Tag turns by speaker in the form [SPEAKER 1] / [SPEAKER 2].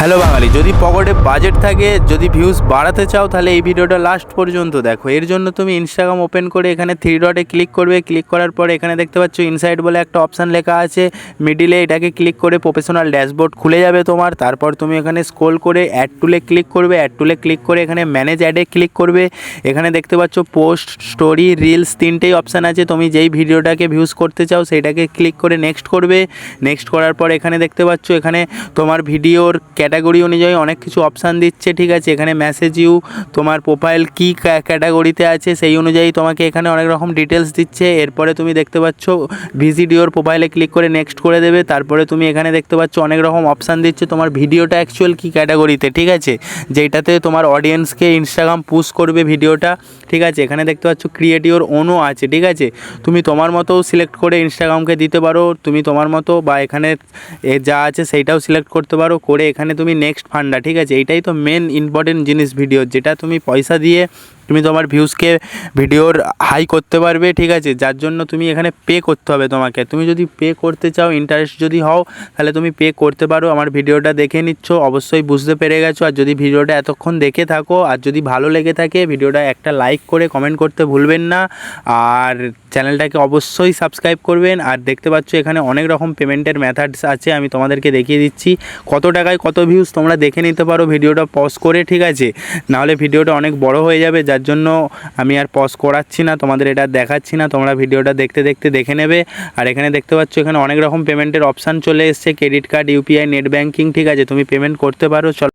[SPEAKER 1] Hello বাঙালি, যদি পকেটে budget থাকে, যদি ভিউজ বাড়াতে চাও, তাহলে এই ভিডিওটা লাস্ট পর্যন্ত দেখো। এর জন্য তুমি ইনস্টাগ্রাম ওপেন করে এখানে থ্রি ডটে ক্লিক করবে। ক্লিক করার পর এখানে দেখতে পাচ্ছ ইনসাইড বলে একটা অপশান লেখা আছে। মিডিলে এটাকে ক্লিক করে প্রফেশনাল ড্যাশবোর্ড খুলে যাবে তোমার। তারপর তুমি এখানে স্ক্রোল করে অ্যাড টুলে ক্লিক করবে। অ্যাড টুলে ক্লিক করে এখানে ম্যানেজ অ্যাডে ক্লিক করবে। এখানে দেখতে পাচ্ছ পোস্ট স্টোরি রিলস তিনটেই অপশান আছে। তুমি যেই ভিডিওটাকে ভিউজ করতে চাও সেইটাকে ক্লিক করে নেক্সট করবে। নেক্সট করার পর এখানে দেখতে পাচ্ছ এখানে তোমার ভিডিওর ক্যাটাগরি অনুযায়ী অনেক কিছু অপশান দিচ্ছে, ঠিক আছে? এখানে মেসেজ ইউ তোমার প্রোফাইল কী ক্যাটাগরিতে আছে, সেই অনুযায়ী তোমাকে এখানে অনেক রকম ডিটেলস দিচ্ছে। এরপরে তুমি দেখতে পাচ্ছ ভিজিডিওর প্রোফাইলে ক্লিক করে নেক্সট করে দেবে। তারপরে তুমি এখানে দেখতে পাচ্ছ, অনেক রকম অপশান দিচ্ছে তোমার ভিডিওটা অ্যাকচুয়াল কী ক্যাটাগরিতে ঠিক আছে? যেটাতে তোমার অডিয়েন্সকে ইনস্টাগ্রাম পুশ করবে ভিডিওটা, ঠিক আছে? এখানে দেখতে পাচ্ছ ক্রিয়েট ইওর ওনও আছে, ঠিক আছে? তুমি তোমার মতো সিলেক্ট করে ইনস্টাগ্রামকে দিতে পারো, তুমি তোমার মতো বা এখানে যা আছে সেইটাও সিলেক্ট করতে পারো, করে এখানে তুমি নেক্সট ফান্ডা ঠিক আছে? এইটাই তো মেন ইম্পর্টেন্ট জিনিস ভিডিও যেটা তুমি পয়সা দিয়ে তুমি তোমার ভিউজকে ভিডিওর হাই করতে পারবে, ঠিক আছে? যার জন্য তুমি এখানে পে করতে হবে তোমাকে। তুমি যদি পে করতে চাও ইন্টারেস্ট যদি হও, তাহলে তুমি পে করতে পারো। আমার ভিডিওটা দেখে নিচ্ছ, অবশ্যই বুঝতে পেরে গেছো। আর যদি ভিডিওটা এতক্ষণ দেখে থাকো, আর যদি ভালো লেগে থাকে ভিডিওটা একটা লাইক করে কমেন্ট করতে ভুলবেন না। আর চ্যানেলটাকে অবশ্যই সাবস্ক্রাইব করবেন। আর দেখতে পাচ্ছ, এখানে অনেক রকম পেমেন্টের মেথডস আছে, আমি তোমাদেরকে দেখিয়ে দিচ্ছি। কত টাকায় কত ভিউজ তোমরা দেখে নিতে পারো ভিডিওটা পজ করে, ঠিক আছে? নাহলে ভিডিওটা অনেক বড় হয়ে যাবে যার জন্য আমি আর পজ করাচ্ছি না, তোমাদের এটা দেখাচ্ছি না, তোমরা ভিডিওটা দেখতে দেখতে দেখে নেবে। আর এখানে দেখতে পাচ্ছ, এখানে অনেক রকম পেমেন্টের অপশান চলে এসছে credit card UPI net banking ঠিক আছে? তুমি পেমেন্ট করতে পারো, চলো।